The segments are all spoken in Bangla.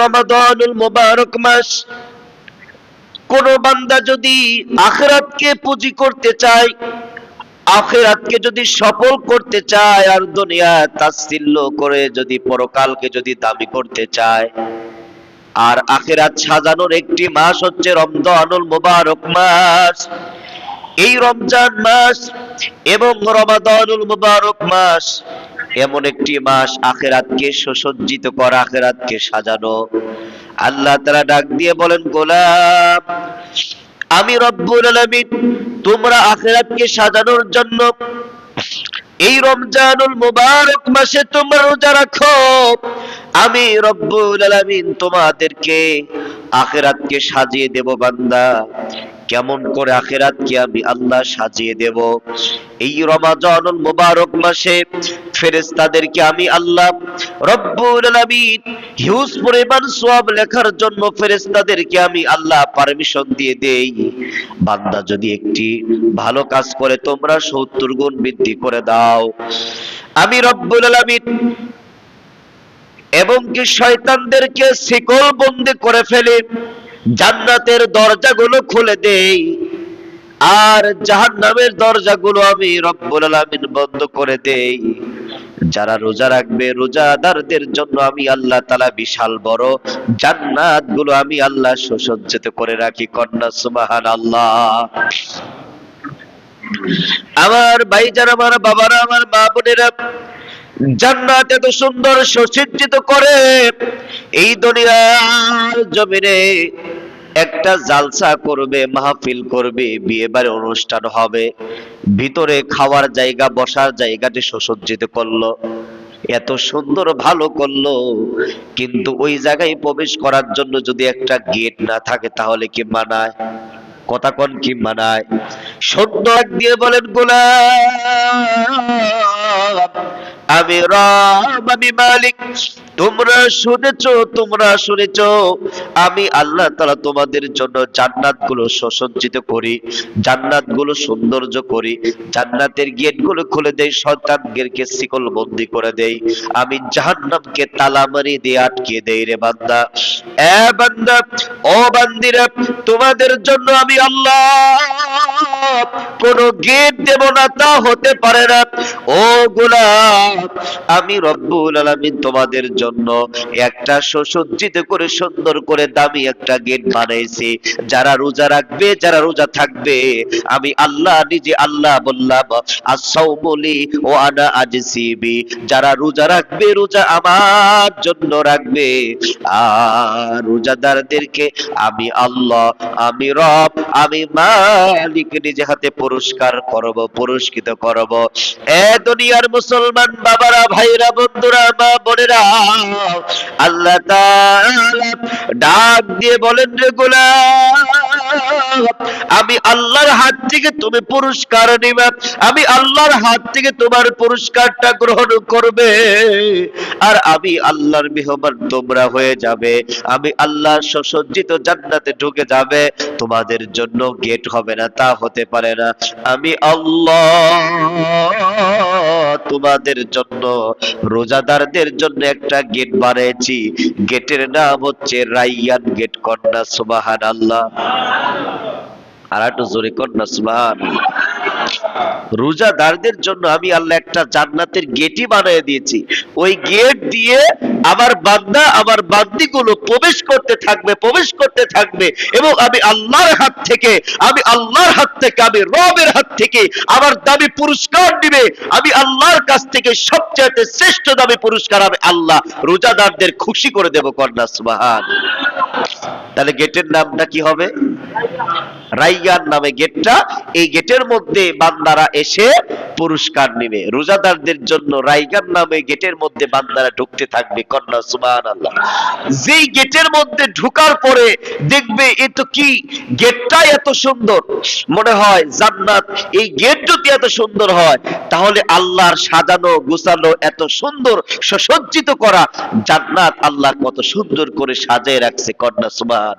রমাদানুল মোবারক মাস। কোন বান্দা যদি আখরাতকে পুঁজি করতে চায়, আখেরাতকে যদি সফল করতে চায় আর দুনিয়া তাচ্ছিল্য করে যদি পরকালকে যদি দাবি করতে চায়, আর আখেরাত সাজানোর একটি মাস হচ্ছে রমজানুল মোবারক মাস। এই রমজান মাস এবং রমাদানুল মুবারক মাস এমন একটি মাস আখেরাতকে সুসজ্জিত করা, আখেরাতকে সাজানো। আল্লাহ তারা ডাক দিয়ে বলেন, গোলাম, আমি রব্বুল আলামিন তোমরা আখেরাতকে সাজানোর জন্য এই রমজানুল মুবারক মাসে তোমরা রোজা রাখো। আমি রব্বুল আলামিন তোমাদেরকে আখেরাতকে সাজিয়ে দেব, বান্দা। কেমন করে আখেরাতকে আমি আল্লাহ সাজিয়ে দেব। এই রমাজানুল মুবারক মাসে ফেরেশতাদেরকে আমি আল্লাহ রব্বুল আলামিন হিউজ পরিমাণ সওয়াব লেখার জন্য আমি আল্লাহ পারমিশন দিয়ে দেই। বান্দা যদি একটি ভালো কাজ করে, তোমরা সত্তর গুণ বৃদ্ধি করে দাও। আমি রব্বুল আলামিন এবং কি শয়তানদেরকে শিকল বন্দি করে ফেলে, জান্নাতের দরজাগুলো খুলে দেই। আর জাহান্নামের দরজাগুলো আমি রব্বুল আলামিন বন্ধ করে দেই। যারা রোজা রাখবে, রোজাদারদের জন্য আমি আল্লাহ তালা বিশাল বড় জান্নাতগুলো আমি আল্লাহ সুসজ্জিত করে রাখি, কন্যা সুবাহান আল্লাহ আমার ভাইজান, আমার বাবারা, আমার মা বোনেরা জান্নাত এত সুন্দর সুসজ্জিত করে এই দুনিয়ার জমিনে একটা জালসা করবে, মাহফিল করবে বিয়ে বাড়ি অনুষ্ঠান হবে। ভিতরে খাওয়ার জায়গা, বসার জায়গাটি সুসজ্জিত করল। এত সুন্দর, ভালো করল। কিন্তু ওই জায়গায় প্রবেশ করার জন্য যদি একটা গেট না থাকে, তাহলে কি মানায়? কথা কোন কি মানায়? সত্য এক দিয়ে বলেন, গোলাম! আমি রব, আমি মালিক, তোমরা শুনেছ তোমরা শুনেছ। আমি আল্লাহ তাআলা তোমাদের জন্য জান্নাতগুলো সুসজ্জিত করি জান্নাতগুলো সৌন্দর্য করি, জান্নাতের গেটগুলো খুলে দেই শয়তানদেরকে শিকল বন্দি করে দেই। আমি জাহান্নামকে তালা মারি দিয়ে আটকে দেই রে বান্দা। এ বান্দা, ও বান্দিরা, তোমাদের জন্য আমি আল্লাহ কোন গেট দেব না, তা হতে পারে না। ও গোলাম আমি রব্বুল আলামিন তোমাদের জন্য একটা সুসজ্জিত করে সুন্দর করে দামি একটা গেট বানাইছি। যারা রোজা রাখবে, যারা রোজা থাকবে, আমি আল্লাহ নিজে আল্লাহ বললাম আসাউমলি ও আনা আজিসিবি। যারা রোজা রাখবে, রোজা আমার জন্য রাখবে। আর রোজাদারদেরকে আমি আল্লাহ, আমি রব, আমি মালিক নিজে হাতে পুরস্কার করব, পুরস্কৃত করব। এ দুনিয়ার মুসলমান বাবারা ভাইরা বন্ধুরা মা বোনেরা আল্লাহ ডাক দিয়ে বলেন রে গোলাম। আমি আল্লাহর হাত থেকে তুমি পুরস্কার নিবে। আমি আল্লাহর হাত থেকে তোমার পুরস্কারটা গ্রহণ করবে। আর আমি আল্লাহর মেহমান তোমরা হয়ে যাবে। আমি আল্লাহ সুসজ্জিত জান্নাতে ঢুকে যাবে। তোমাদের জন্য গেট হবে না, তা হতে পারে না। আমি আল্লাহ তোমাদের জন্য, রোজাদারদের জন্য একটা গেট বানিয়েছি। গেটের নাম হচ্ছে রাইয়ান গেট কন্যা সুবাহান আল্লাহ আর একটু জোরে কন্যা রোজাদারদের জন্য আমি আল্লাহ একটা জান্নাতের গেটই বানিয়ে দিয়েছি। ওই গেট দিয়ে আমার বান্দা আমার বান্দিগুলো প্রবেশ করতে থাকবে, প্রবেশ করতে থাকবে এবং আমি আল্লাহর হাত থেকে, আমি আল্লাহর হাত থেকে, আমি রবের হাত থেকে আমার দামি পুরস্কার দিবে আমি আল্লাহর কাছ থেকে সবচেয়ে শ্রেষ্ঠ দামি পুরস্কার আমি আল্লাহ রোজাদারদের খুশি করে দেব কন্যা সুবাহান। তাহলে গেটের নামটা কি হবে? রাইয়ান নামে গেটটা এই গেটের মধ্যে বান্দারা এসে পুরস্কার নিবে। রোজাদারদের জন্য রাইগান নামে গেটের মধ্যে বান্দারা ঢুকতে থাকবে, কন্যা সুবান আল্লাহ যেই গেটের মধ্যে ঢুকার পরে দেখবে এ তো কি? গেটটাই এত সুন্দর। মনে হয় জান্নাত। এই গেট যদি এত সুন্দর হয়, তাহলে আল্লাহর সাজানো, গুছানো, এত সুন্দর, সুসজ্জিত করা জান্নাত আল্লাহ কত সুন্দর করে সাজিয়ে রাখছে, কন্যা সুবান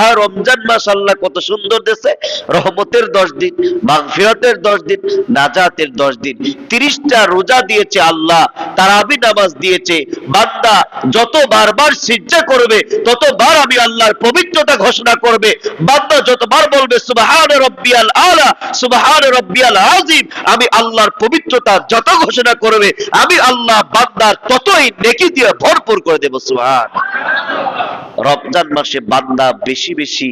আর রমজান মাস আল্লাহ কত সুন্দর দেশে রহমতের দশ দিন, মাগফিরাতের দশ দিন নাজাতের দশ দিন। তিরিশটা রোজা দিয়েছে আল্লাহ তারাবি নামাজ দিয়েছে। বান্দা যত বারবার সিজ্জা করবে, ততবার আমি আল্লাহর পবিত্রতা ঘোষণা করবে। বান্দা যতবার বলবে, সুবহান রব্বিয়াল আলা, সুবহান রব্বিয়াল আজিম আমি আল্লাহর পবিত্রতা যত ঘোষণা করবে, আমি আল্লাহ বান্দার ততই নেকি দিয়ে ভরপুর করে দেব, সুবহান। রমজান মাসে বান্দা বেশি বেশি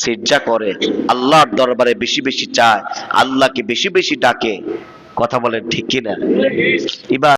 সেজ্জা করে, আল্লাহর দরবারে বেশি বেশি চায়, আল্লাহকে বেশি বেশি ডাকে। কথা বলেন ঠিক কিনা? এবার